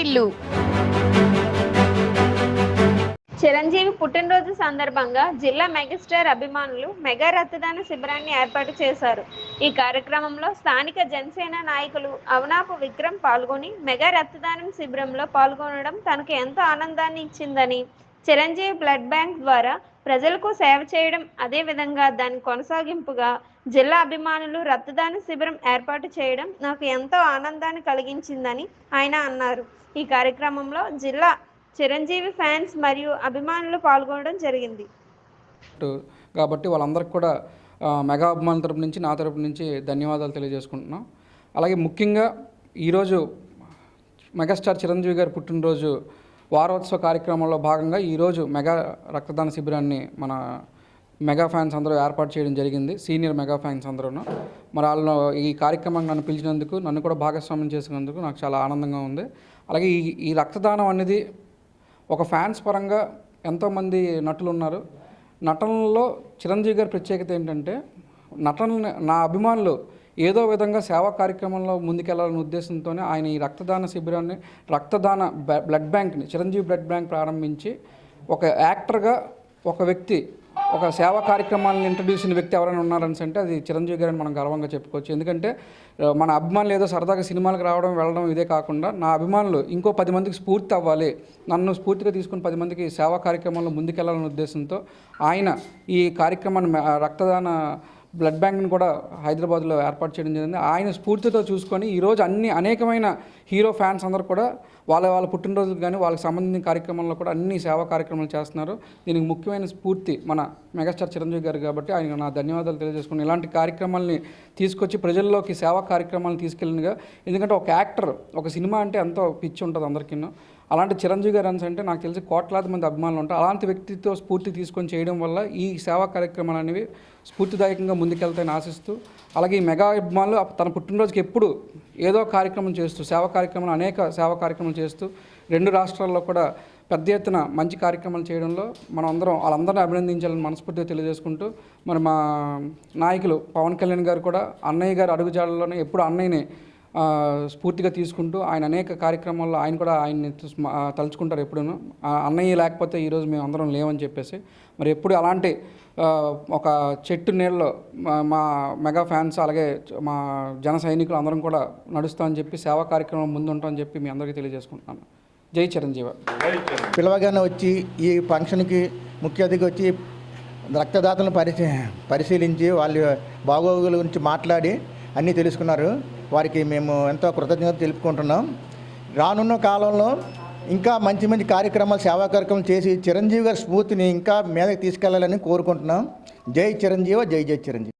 వాటిల్లు చిరంజీవి పుట్టినరోజు సందర్భంగా జిల్లా మెగాస్టార్ అభిమానులు మెగా రక్తదాన శిబిరాన్ని ఏర్పాటు చేశారు. ఈ కార్యక్రమంలో స్థానిక జనసేన నాయకులు అవనాపు విక్రమ్ పాల్గొని మెగా రక్తదానం శిబిరంలో పాల్గొనడం తనకు ఎంతో ఆనందాన్ని ఇచ్చిందని చిరంజీవి బ్లడ్ బ్యాంక్ ద్వారా ప్రజలకు సేవ చేయడం అదేవిధంగా దాని కొనసాగింపుగా జిల్లా అభిమానులు రక్తదాన శిబిరం ఏర్పాటు చేయడం నాకు ఎంతో ఆనందాన్ని కలిగించిందని ఆయన అన్నారు. ఈ కార్యక్రమంలో జిల్లా చిరంజీవి ఫ్యాన్స్ మరియు అభిమానులు పాల్గొనడం జరిగింది. కాబట్టి వాళ్ళందరికీ కూడా మెగా అభిమానుల తరపు నుంచి నా తరపు నుంచి ధన్యవాదాలు తెలియజేసుకుంటున్నాం. అలాగే ముఖ్యంగా ఈరోజు మెగాస్టార్ చిరంజీవి గారి పుట్టినరోజు వారోత్సవ కార్యక్రమంలో భాగంగా ఈరోజు మెగా రక్తదాన శిబిరాన్ని మన మెగా ఫ్యాన్స్ అందరూ ఏర్పాటు చేయడం జరిగింది. సీనియర్ మెగా ఫ్యాన్స్ అందరూ మరి వాళ్ళు ఈ కార్యక్రమం నన్ను పిలిచినందుకు నన్ను కూడా భాగస్వామ్యం చేసినందుకు నాకు చాలా ఆనందంగా ఉంది. అలాగే ఈ ఈ రక్తదానం అనేది ఒక ఫ్యాన్స్ పరంగా ఎంతోమంది నటులు ఉన్నారు. నటనలో చిరంజీవి గారి ప్రత్యేకత ఏంటంటే నటన నా అభిమానులు ఏదో విధంగా సేవా కార్యక్రమంలో ముందుకెళ్ళాలనే ఉద్దేశంతోనే ఆయన ఈ రక్తదాన శిబిరాన్ని రక్తదాన బ్లడ్ బ్యాంక్ని చిరంజీవి బ్లడ్ బ్యాంక్ ప్రారంభించి ఒక యాక్టర్గా ఒక వ్యక్తి ఒక సేవా కార్యక్రమాలను ఇంట్రడ్యూస్ వ్యక్తి ఎవరైనా ఉన్నారని అంటే అది చిరంజీవి గారిని మనం గర్వంగా చెప్పుకోవచ్చు. ఎందుకంటే మన అభిమానులు ఏదో సరదాగా సినిమాలకు రావడం వెళ్ళడం ఇదే కాకుండా నా అభిమానులు ఇంకో పది మందికి స్ఫూర్తి అవ్వాలి నన్ను స్ఫూర్తిగా తీసుకుని పది మందికి సేవా కార్యక్రమంలో ముందుకెళ్ళాలనే ఉద్దేశంతో ఆయన ఈ కార్యక్రమాన్ని రక్తదాన బ్లడ్ బ్యాంక్ని కూడా హైదరాబాద్లో ఏర్పాటు చేయడం జరిగింది. ఆయన స్ఫూర్తితో చూసుకొని ఈరోజు అన్ని అనేకమైన హీరో ఫ్యాన్స్ అందరూ కూడా వాళ్ళ వాళ్ళ పుట్టినరోజులకు కానీ వాళ్ళకి సంబంధించిన కార్యక్రమాల్లో కూడా అన్ని సేవా కార్యక్రమాలు చేస్తున్నారు. దీనికి ముఖ్యమైన స్ఫూర్తి మన మెగాస్టార్ చిరంజీవి గారు కాబట్టి ఆయన నా ధన్యవాదాలు తెలియజేసుకుని ఇలాంటి కార్యక్రమాల్ని తీసుకొచ్చి ప్రజల్లోకి సేవా కార్యక్రమాలను తీసుకెళ్ళినగా ఎందుకంటే ఒక యాక్టర్ ఒక సినిమా అంటే ఎంతో పిచ్చి ఉంటుంది అందరికీ అలాంటి చిరంజీవి గారు అంటే నాకు తెలిసి కోట్లాది మంది అభిమానులు ఉంటారు. అలాంటి వ్యక్తితో స్ఫూర్తి తీసుకొని చేయడం వల్ల ఈ సేవా కార్యక్రమాలు అనేవి స్ఫూర్తిదాయకంగా ముందుకెళ్తాయని ఆశిస్తూ అలాగే ఈ మెగా అభిమానులు తన పుట్టినరోజుకి ఎప్పుడు ఏదో కార్యక్రమం చేస్తూ సేవా కార్యక్రమాలు అనేక సేవా కార్యక్రమాలు చేస్తూ రెండు రాష్ట్రాల్లో కూడా పెద్ద ఎత్తున మంచి కార్యక్రమాలు చేయడంలో మనం అందరం వాళ్ళందరినీ అభినందించాలని మనస్ఫూర్తిగా తెలియజేసుకుంటూ మరి మా నాయకులు పవన్ కళ్యాణ్ గారు కూడా అన్నయ్య గారు అడుగుజాడల్లోనే ఎప్పుడు అన్నయ్యని స్ఫూర్తిగా తీసుకుంటూ ఆయన అనేక కార్యక్రమాల్లో ఆయన కూడా ఆయన్ని తలుచుకుంటారు ఎప్పుడూను. ఆ, అన్నయ్య లేకపోతే ఈరోజు మేము అందరం లేవని చెప్పేసి మరి ఎప్పుడు అలాంటి ఒక చెట్టు నీళ్ళలో మా- మెగా ఫ్యాన్స్ అలాగే మా జన సైనికులు అందరం కూడా నడుస్తామని చెప్పి సేవా కార్యక్రమం ముందు ఉంటామని చెప్పి మీ అందరికీ తెలియజేసుకుంటున్నాను. జై చిరంజీవి. పిలవగానే వచ్చి ఈ ఫంక్షన్కి ముఖ్య అతిథి వచ్చి రక్తదాతలను పరిశీ పరిశీలించి వాళ్ళ బాగోగుల గురించి మాట్లాడి అన్నీ తెలుసుకున్నారు. వారికి మేము ఎంతో కృతజ్ఞత తెలుపుకుంటున్నాం. రానున్న కాలంలో ఇంకా మంచి మంచి కార్యక్రమాలు సేవా కార్యక్రమాలు చేసి చిరంజీవి గారి స్ఫూర్తిని ఇంకా మీదకి తీసుకెళ్ళాలని కోరుకుంటున్నాం. జై చిరంజీవ జై జై చిరంజీవి.